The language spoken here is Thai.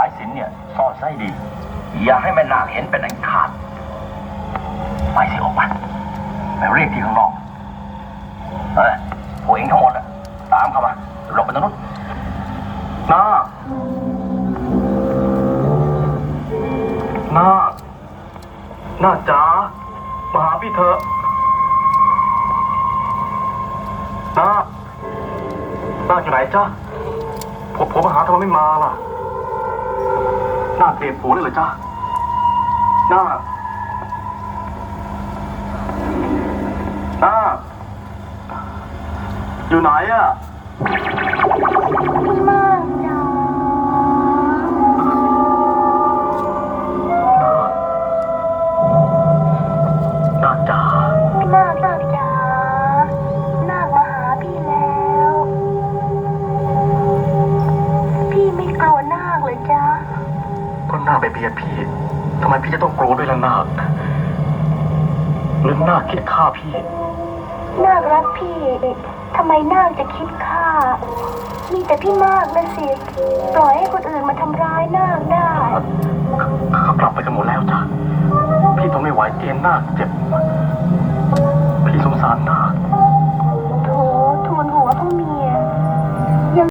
ายสินเนี่ยซ่อนไส้ดี อย่าให้แม่นาคเห็นเป็นอันขาด ไปสิออกไปไปเรียกที่ข้างนอกเฮ้ยพวกเองทั้งหมดอะตามเข้ามาหลบไปตรงนู้นนาคนาคนาคจ๋ามาหาพี่เถอะนาคนาคอยู่ไหนจ๊ะผมผมมาหาทำไมไม่มาล่ะ นาเตรียมผัวเลยเหรอจ้าหนาหนาอยู่ไหนอะพี่มากจ้า ก็นาคไปเบียดพี่ทำไมพี่จะต้องกลัวด้วยล่ะนาคหรือนาคคิดฆ่าพี่ นาครักพี่ ทำไมนาคจะคิดฆ่า มีแต่พี่มากนะสิ ปล่อยให้คนอื่นมาทำร้ายนาคได้ เขากลับไปกันหมดแล้วจ้ะ พี่ทนไม่ไหวเกณฑ์นาคเจ็บ